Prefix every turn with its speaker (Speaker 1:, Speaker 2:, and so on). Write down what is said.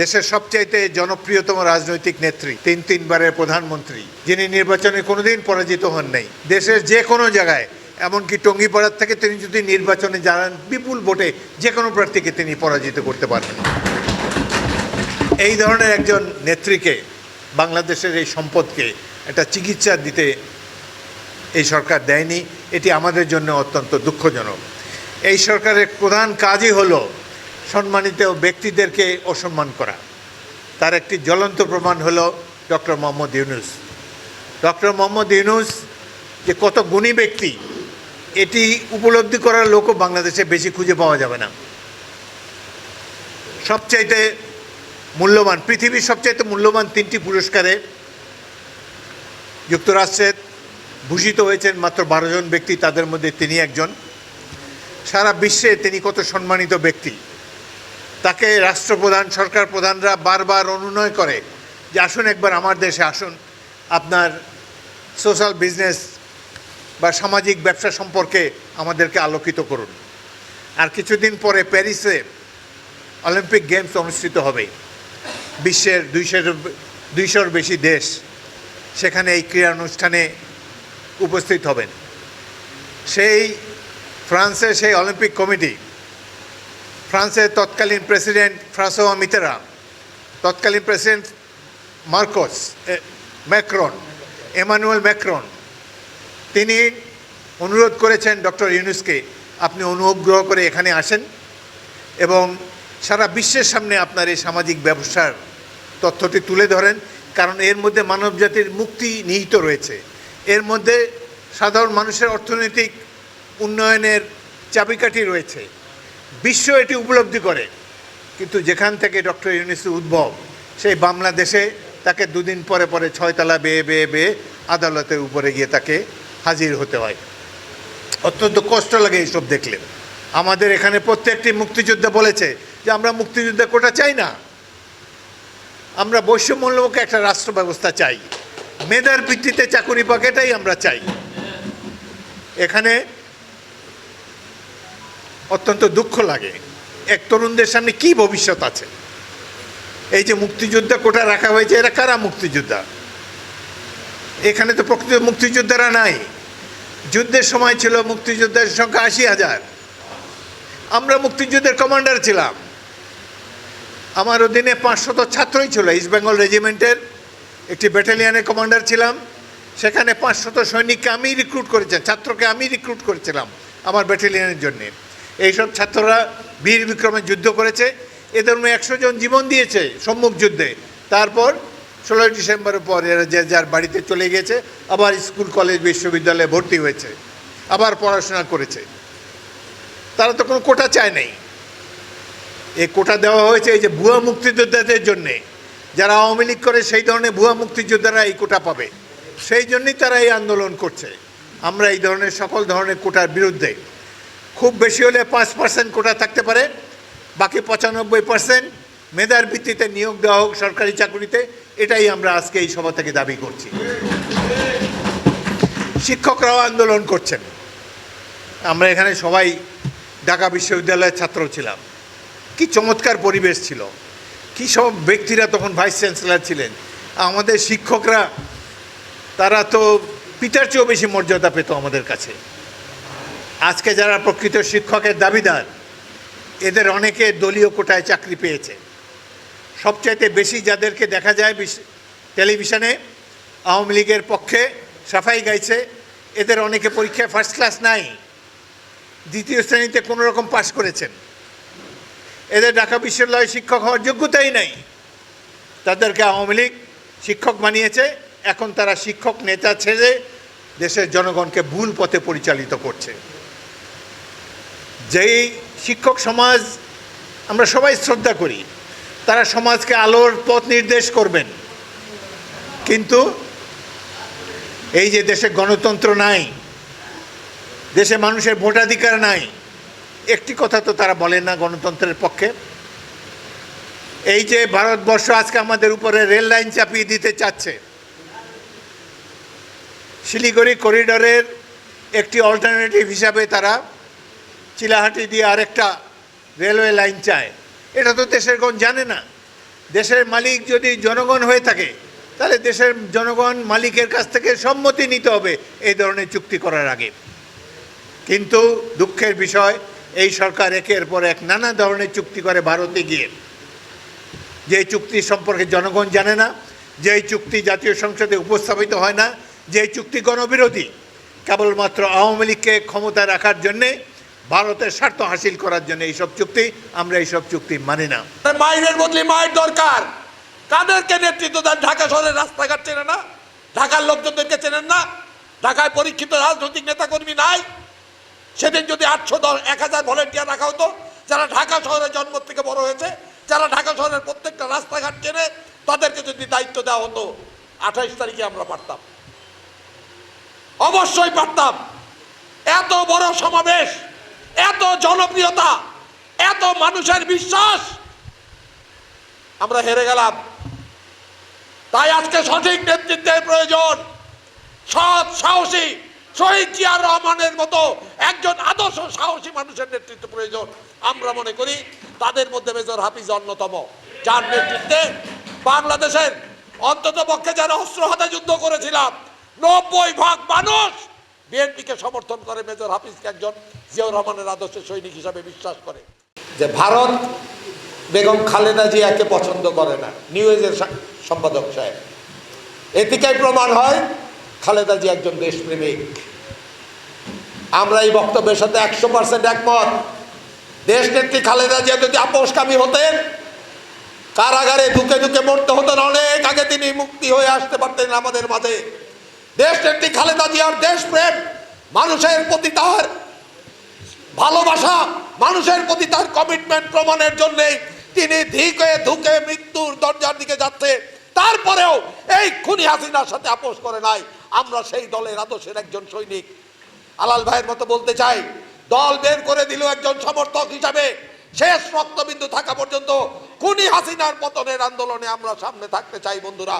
Speaker 1: দেশের সবচাইতে জনপ্রিয়তম রাজনৈতিক নেত্রী, তিন তিনবারের প্রধানমন্ত্রী, যিনি নির্বাচনে কোনোদিন পরাজিত হন নাই। দেশের যে কোনো জায়গায়, এমনকি টঙ্গিপাড়ার থেকে তিনি যদি নির্বাচনে যান বিপুল ভোটে যে কোনো প্রার্থীকে তিনি পরাজিত করতে পারবেন। এই ধরনের একজন নেত্রীকে, বাংলাদেশের এই সম্পদকে একটা চিকিৎসা দিতে এই সরকার দেয়নি, এটি আমাদের জন্য অত্যন্ত দুঃখজনক। এই সরকারের প্রধান কাজই হলো সম্মানিত ব্যক্তিদেরকে অসম্মান করা। তার একটি জ্বলন্ত প্রমাণ হলো ডক্টর মোহাম্মদ ইউনুস। ডক্টর মোহাম্মদ ইউনুস যে কত গুণী ব্যক্তি, এটি উপলব্ধি করার লোকও বাংলাদেশে বেশি খুঁজে পাওয়া যাবে না। সবচাইতে মূল্যবান, পৃথিবীর সবচাইতে মূল্যবান তিনটি পুরস্কারে যুক্তরাষ্ট্রের ভূষিত হয়েছেন মাত্র বারো জন ব্যক্তি, তাদের মধ্যে তিনি একজন। সারা বিশ্বে তিনি কত সম্মানিত ব্যক্তি। তাকে রাষ্ট্রপ্রধান সরকার প্রধানরা বারবার অনুনয় করে যে আসুন একবার আমার দেশে আসুন। আপনার সোশ্যাল বিজনেস বা সামাজিক ব্যবসা সম্পর্কে আমাদেরকে আলোকিত করুন। আর কিছুদিন পরে প্যারিসে অলিম্পিক গেমস অনুষ্ঠিত হবে। বিশ্বের দুইশোর দুইশোর বেশি দেশ সেখানে এই ক্রীড়া অনুষ্ঠানে উপস্থিত হবেন। সেই ফ্রান্সের সেই অলিম্পিক কমিটি ফ্রান্সের তৎকালীন প্রেসিডেন্ট ফ্রাঁসোয়া মিতেরা, তৎকালীন president Marcos Macron, Emmanuel Macron. তিনি অনুরোধ করেছেন ডক্টর ইউনুসকে, আপনি অনুগ্রহ করে এখানে আসেন এবং সারা বিশ্বের সামনে আপনার এই সামাজিক ব্যবসার তথ্যটি তুলে ধরেন, কারণ এর মধ্যে মানবজাতির মুক্তি নিহিত রয়েছে। এর মধ্যে সাধারণ মানুষের অর্থনৈতিক উন্নয়নের চাবিকাঠি রয়েছে। বিশ্ব এটি উপলব্ধি করে। কিন্তু যেখান থেকে ডক্টর ইউনিসের উদ্ভব, সেই বাংলাদেশে তাকে দুদিন পরে পরে ছয়তলা বেয়ে বেয়ে বেয়ে আদালতের উপরে গিয়ে তাকে হাজির হতে হয়। অত্যন্ত কষ্ট লাগে এইসব দেখলে। আমাদের এখানে প্রত্যেকটি মুক্তিযোদ্ধা বলেছে যে, আমরা মুক্তিযোদ্ধা কোটা চাই না। আমরা বৈষম্যমূলক একটা রাষ্ট্র ব্যবস্থা চাই। মেধার ভিত্তিতে চাকুরি পাক এটাই আমরা চাই। এখানে অত্যন্ত দুঃখ লাগে। এক তরুণদের সামনে কি ভবিষ্যৎ আছে? এই যে মুক্তিযোদ্ধা কোটা রাখা হয়েছে, এরা কারা মুক্তিযোদ্ধা? এখানে তো প্রকৃত মুক্তিযোদ্ধারা নাই। যুদ্ধের সময় ছিল মুক্তিযোদ্ধার সংখ্যা আশি হাজার। আমরা মুক্তিযুদ্ধের কমান্ডার ছিলাম। আমার অধীনে পাঁচশত ছাত্রই ছিল ইস্ট বেঙ্গল রেজিমেন্টের একটি ব্যাটালিয়ানের কমান্ডার ছিলাম। সেখানে পাঁচশত সৈনিককে আমি রিক্রুট করেছেন ছাত্রকে আমি রিক্রুট করেছিলাম আমার ব্যাটালিয়নের জন্যে। এইসব ছাত্ররা বীর বিক্রমে যুদ্ধ করেছে। এদের মধ্যে একশো জন জীবন দিয়েছে সম্মুখ যুদ্ধে। তারপর ষোলোই ডিসেম্বরের পর এরা যে যার বাড়িতে চলে গেছে আবার স্কুল, কলেজ, বিশ্ববিদ্যালয়ে ভর্তি হয়েছে, আবার পড়াশোনা করেছে। তারা তো কোনো কোটা চায় নাই। এই কোটা দেওয়া হয়েছে এই যে ভুয়া মুক্তিযোদ্ধাদের জন্যে। যারা আওয়ামী লীগ করে সেই ধরনের ভুয়া মুক্তিযোদ্ধারা এই কোটা পাবে। সেই জন্যই তারা এই আন্দোলন করছে। আমরা এই ধরনের সকল ধরনের কোটার বিরুদ্ধে খুব বেশি হলে পাঁচ পার্সেন্ট কোটা থাকতে পারে, বাকি পঁচানব্বই পার্সেন্ট মেধার ভিত্তিতে নিয়োগ দেওয়া হোক সরকারি চাকরিতে, এটাই আমরা আজকে এই সভা থেকে দাবি করছি। শিক্ষকরাও আন্দোলন করছেন। আমরা এখানে সবাই ঢাকা বিশ্ববিদ্যালয়ের ছাত্র ছিলাম। কি চমৎকার পরিবেশ ছিল। কি সব ব্যক্তিরা তখন ভাইস চ্যান্সেলর ছিলেন। আমাদের শিক্ষকরা, তারা তো পিতার চেয়েও বেশি মর্যাদা পেত আমাদের কাছে। আজকে যারা প্রকৃত শিক্ষকের দাবিদার, এদের অনেকে দলীয় কোটায় চাকরি পেয়েছে। সবচাইতে বেশি যাদেরকে দেখা যায় টেলিভিশনে, আওয়ামী লীগের পক্ষে সাফাই গাইছে, এদের অনেকে পরীক্ষায় ফার্স্ট ক্লাস নাই, দ্বিতীয় শ্রেণীতে কোনো রকম পাশ করেছেন। এদের ঢাকা বিশ্ববিদ্যালয়ে শিক্ষক হওয়ার যোগ্যতাই নাই। তাদেরকে আওয়ামী লীগ শিক্ষক বানিয়েছে, এখন তারা শিক্ষক নেতা ছেড়ে দেশের জনগণকে ভুল পথে পরিচালিত করছে। যেই শিক্ষক সমাজ আমরা সবাই শ্রদ্ধা করি, তারা সমাজকে আলোর পথ নির্দেশ করবেন। কিন্তু এই যে দেশে গণতন্ত্র নাই, দেশে মানুষের ভোটাধিকার নাই, একটি কথা তো তারা বলেন না গণতন্ত্রের পক্ষে। এই যে ভারতবর্ষ আজকে আমাদের উপরে রেল লাইন চাপিয়ে দিতে চাচ্ছে, শিলিগুড়ি করিডোরের একটি অল্টারনেটিভ হিসাবে তারা চিলাহাটি দিয়ে আরেকটা রেলওয়ে লাইন চায়। এটা তো দেশের গণ জানে না। দেশের মালিক যদি জনগণ হয়ে থাকে, তাহলে দেশের জনগণ মালিকের কাছ থেকে সম্মতি নিতে হবে এই ধরনের চুক্তি করার আগে। কিন্তু দুঃখের বিষয়, এই সরকার একের পর এক নানা ধরনের চুক্তি করে ভারতে গিয়ে। যে চুক্তি সম্পর্কে জনগণ জানে না, যে চুক্তি জাতীয় সংসদে উপস্থাপিত হয় না, যে চুক্তি গণবিরোধী, কেবলমাত্র আওয়ামী লীগকে ক্ষমতায় রাখার জন্যে ভারতের স্বার্থ হাসিল করার জন্য এইসব চুক্তি, আমরা এইসব চুক্তি মানি না।
Speaker 2: মাইনের বদলে মায়ের দরকার। কাদেরকে নেতৃত্ব দেন? ঢাকা শহরের রাস্তাঘাট চেনে না? ঢাকার লোকজনদেরকে চেনেন না? ঢাকায় পরীক্ষিত রাজনৈতিক নেতাকর্মী নাই? সেদিন যদি আটশো দশ, এক হাজার ভলেন্টিয়ার রাখা হতো, যারা ঢাকা শহরে জন্ম থেকে বড় হয়েছে, যারা ঢাকা শহরের প্রত্যেকটা রাস্তাঘাট চেনে, তাদেরকে যদি দায়িত্ব দেওয়া হতো, আঠাইশ তারিখে আমরা পারতাম। অবশ্যই পারতাম। এত বড় সমাবেশ এত জনপ্রিয়তা, এত মানুষের বিশ্বাস, আমরা হেরে গেলাম। তাই আজকে সঠিক নেতৃত্বের প্রয়োজন। সৎ, সাহসী শহীদ জিয়ার রহমানের মতো একজন আদর্শ, সাহসী মানুষের নেতৃত্ব প্রয়োজন। আমরা মনে করি তাদের মধ্যে মেজর হাফিজ অন্যতম। যার নেতৃত্বে বাংলাদেশের অন্তত পক্ষে যারা অস্ত্র হাতে যুদ্ধ করেছিলাম, নব্বই ভাগ মানুষ বিএনপিকে সমর্থন করে মেজর হাফিজকে একজন জিয়াউর রহমানের আদর্শ সৈনিক হিসাবে বিশ্বাস করে। যে ভারত বেগম খালেদা জিয়াকে পছন্দ করে না নিউজের সম্পাদক সাহেব। এ প্রমাণ হয়, খালেদা জি একজন দেশপ্রেমিক। আমরা এই বক্তব্যের সাথে একশো পার্সেন্ট একমত। দেশ নেত্রী খালেদা জিয়া যদি আপোষকামী হতেন, কারাগারে ঢুকে ঢুকে মরতে হতেন অনেক আগে তিনি মুক্তি হয়ে আসতে পারতেন আমাদের মাঝে। দেশ নেত্রী খালেদা জিয়ার দেশপ্রেম মানুষের প্রতি তার ভালোবাসা, মানুষের প্রতি তার কমিটমেন্ট প্রমাণের জন্য তিনি ধিকে ধুকে মৃত্যুর দরজার দিকে যাচ্ছে। তারপরেও এই খুনি হাসিনার সাথে আপোষ করে নাই। আমরা সেই দলের আদর্শের একজন সৈনিক। আলাল ভাইয়ের মতো বলতে চাই, দল বের করে দিল একজন সমর্থক হিসাবে। শেষ রক্তবিন্দু থাকা পর্যন্ত খুনি হাসিনার পতনের আন্দোলনে আমরা সামনে থাকতে চাই, বন্ধুরা।